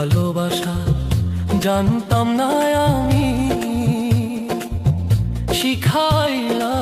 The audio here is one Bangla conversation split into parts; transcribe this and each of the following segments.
ভালোবাসা জানতাম না আমি শিখাইলা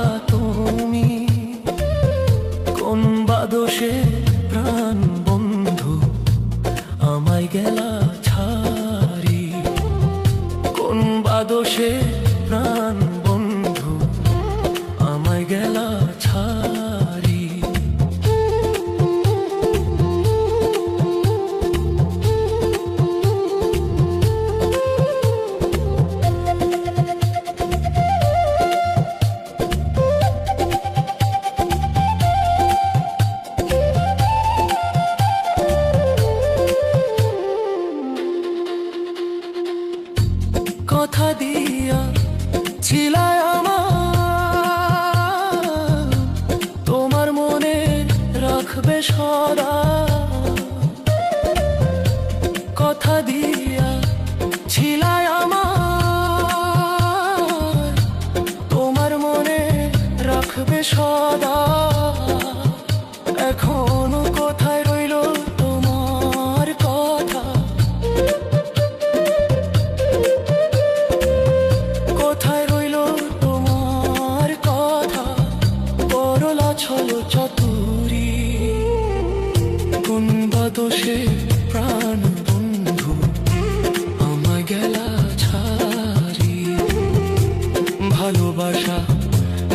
কথা দিয়া ছিলায় আমার। তোমার মনে রাখবে সদা। কথা দিয়া ছিলায় আমার। তোমার মনে রাখবে সদা।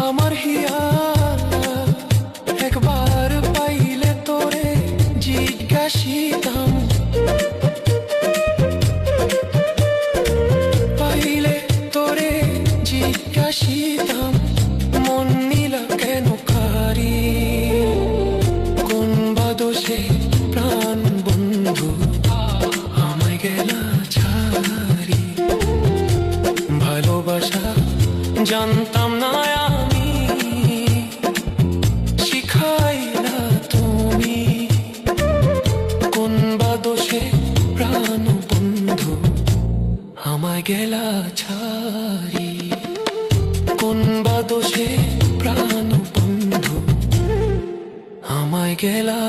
আমার হিয়া জানতাম না আমি শিখাইলা তুমি। কোন বাদোষে প্রাণ বন্ধু আমায় গেলা ছাড়ি। কোন দোষে প্রাণ বন্ধু আমায় গেলা